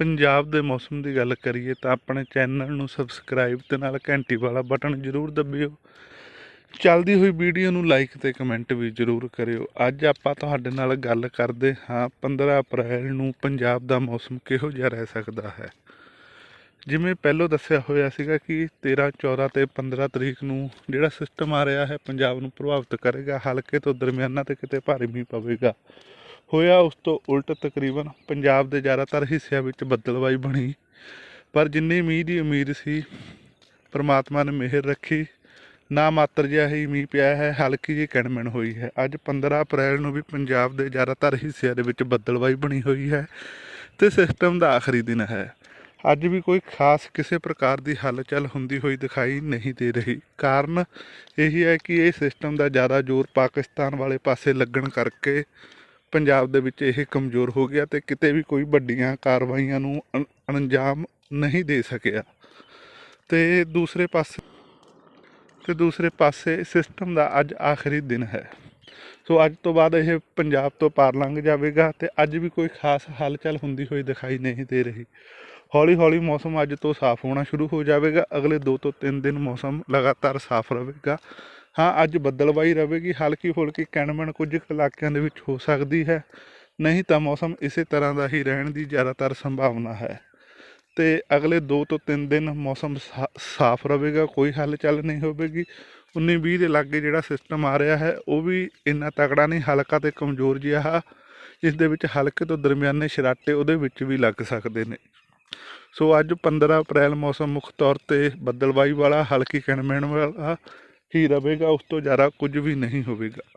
ਪੰਜਾਬ ਦੇ ਮੌਸਮ ਦੀ ਗੱਲ ਕਰੀਏ ਤਾਂ ਆਪਣੇ ਚੈਨਲ ਨੂੰ ਸਬਸਕ੍ਰਾਈਬ ਤੇ ਨਾਲ ਘੰਟੀ ਵਾਲਾ ਬਟਨ ਜ਼ਰੂਰ ਦਬਿਓ। ਚੱਲਦੀ ਹੋਈ ਵੀਡੀਓ ਨੂੰ ਲਾਈਕ ਤੇ ਕਮੈਂਟ ਵੀ ਜ਼ਰੂਰ ਕਰਿਓ। ਅੱਜ ਆਪਾਂ ਤੁਹਾਡੇ ਨਾਲ ਗੱਲ ਕਰਦੇ ਹਾਂ 15 ਅਪ੍ਰੈਲ ਨੂੰ ਪੰਜਾਬ ਦਾ ਮੌਸਮ ਕਿਹੋ ਜਿਹਾ ਰਹਿ ਸਕਦਾ ਹੈ? ਜਿਵੇਂ ਪਹਿਲਾਂ ਦੱਸਿਆ ਹੋਇਆ ਸੀਗਾ ਕਿ 13 14 ਤੇ 15 ਤਰੀਕ ਨੂੰ ਜਿਹੜਾ ਸਿਸਟਮ ਆ ਰਿਹਾ ਹੈ, ਪੰਜਾਬ ਨੂੰ ਪ੍ਰਭਾਵਿਤ ਕਰੇਗਾ, ਹਲਕੇ ਤੋਂ ਦਰਮਿਆਨਾ ਤੇ ਕਿਤੇ ਭਾਰੀ ਮੀਂਹ ਪਵੇਗਾ। ਹੋਇਆ ਉਸ ਤੋਂ ਉਲਟ ਤਕਰੀਬਨ ਪੰਜਾਬ ਦੇ ਜ਼ਿਆਦਾਤਰ ਹਿੱਸਿਆਂ ਵਿੱਚ ਬੱਦਲਵਾਈ ਬਣੀ। ਪਰ ਜਿੰਨੀ ਮੀਂਹ ਦੀ ਉਮੀਦ ਸੀ, ਪਰਮਾਤਮਾ ਨੇ ਮਿਹਰ ਰੱਖੀ। ਨਾ ਮਾਤਰ ਜਿਹਾ ਹੀ ਮੀਂਹ ਪਿਆ ਹੈ, ਹਲਕੀ ਜਿਹੀ ਕਿਣਮਣ ਹੋਈ ਹੈ। ਅੱਜ 15 ਅਪ੍ਰੈਲ ਨੂੰ ਵੀ ਪੰਜਾਬ ਦੇ ਜ਼ਿਆਦਾਤਰ ਹਿੱਸਿਆਂ ਦੇ ਵਿੱਚ ਬੱਦਲਵਾਈ ਬਣੀ ਹੋਈ ਹੈ ਤੇ ਸਿਸਟਮ ਦਾ ਆਖਰੀ ਦਿਨ ਹੈ। ਅੱਜ ਵੀ ਕੋਈ ਖਾਸ ਕਿਸੇ ਪ੍ਰਕਾਰ ਦੀ ਹਲਚਲ ਹੁੰਦੀ ਹੋਈ ਦਿਖਾਈ ਨਹੀਂ ਦੇ ਰਹੀ। ਕਾਰਨ ਇਹੀ ਹੈ ਕਿ ਇਹ ਸਿਸਟਮ ਦਾ ਜ਼ਿਆਦਾ ਜ਼ੋਰ ਪਾਕਿਸਤਾਨ ਵਾਲੇ ਪਾਸੇ ਲੱਗਣ ਕਰਕੇ ਪੰਜਾਬ ਦੇ ਵਿੱਚ ਇਹ ਕਮਜ਼ੋਰ ਹੋ ਗਿਆ ਤੇ ਕਿਤੇ ਵੀ ਕੋਈ ਵੱਡੀਆਂ ਕਾਰਵਾਈਆਂ ਨੂੰ ਅੰ- ਅੰਜਾਮ ਨਹੀਂ ਦੇ ਸਕਿਆ। ਤੇ ਦੂਸਰੇ ਪਾਸੇ, ਤੇ ਦੂਸਰੇ ਪਾਸੇ ਸਿਸਟਮ ਦਾ ਅੱਜ ਆਖਰੀ ਦਿਨ ਹੈ। ਸੋ ਅੱਜ ਤੋਂ ਬਾਅਦ ਇਹ ਪੰਜਾਬ ਤੋਂ ਪਾਰ ਲੰਘ ਜਾਵੇਗਾ ਤੇ ਅੱਜ ਵੀ ਕੋਈ ਖਾਸ ਹਲਚਲ ਹੁੰਦੀ ਹੋਈ ਦਿਖਾਈ ਨਹੀਂ ਦੇ ਰਹੀ। ਹੌਲੀ ਹੌਲੀ ਮੌਸਮ ਅੱਜ ਤੋਂ ਸਾਫ਼ ਹੋਣਾ ਸ਼ੁਰੂ ਹੋ ਜਾਵੇਗਾ। ਅਗਲੇ 2 ਤੋਂ 3 ਦਿਨ ਮੌਸਮ ਲਗਾਤਾਰ ਸਾਫ਼ ਰਹੇਗਾ। ਹਾਂ, ਅੱਜ ਬੱਦਲਵਾਈ ਰਹੇਗੀ ਹਲਕੀ ਫੁਲਕੀ ਕਣਮਣ ਕੁਝ ਕੁ ਇਲਾਕਿਆਂ ਦੇ ਵਿੱਚ ਹੋ ਸਕਦੀ ਹੈ। ਨਹੀਂ ਤਾਂ ਮੌਸਮ ਇਸੇ ਤਰ੍ਹਾਂ ਦਾ ਹੀ ਰਹਿਣ ਦੀ ਜ਼ਿਆਦਾਤਰ ਸੰਭਾਵਨਾ ਹੈ। ਤੇ ਅਗਲੇ 2 ਤੋਂ 3 ਦਿਨ ਮੌਸਮ ਸਾ- ਸਾਫ਼ ਰਹੇਗਾ ਕੋਈ ਹਲਚਲ ਨਹੀਂ ਹੋਵੇਗੀ। 19 20 ਦੇ ਲਾਗੇ ਜਿਹੜਾ ਸਿਸਟਮ ਆ ਰਿਹਾ ਹੈ, ਉਹ ਵੀ ਇੰਨਾ ਤਕੜਾ ਨਹੀਂ, ਹਲਕਾ ਤੇ ਕਮਜ਼ੋਰ ਜਿਹਾ ਹੈ ਜਿਸ ਦੇ ਵਿੱਚ ਹਲਕੇ ਤੋਂ ਦਰਮਿਆਨੇ ਸ਼ਰਾਟੇ ਉਹਦੇ ਵਿੱਚ ਵੀ ਲੱਗ ਸਕਦੇ ਨੇ। ਸੋ ਅੱਜ 15 ਅਪ੍ਰੈਲ ਮੌਸਮ ਮੁੱਖ ਤੌਰ ਤੇ ਬੱਦਲਵਾਈ ਵਾਲਾ, ਹਲਕੀ ਕਿਣਮਿਣ ਵਾਲਾ ਹੀ ਰਵੇਗਾ ਉਸ ਤੋਂ ਜ਼ਿਆਦਾ ਕੁਝ ਵੀ ਨਹੀਂ ਹੋਵੇਗਾ।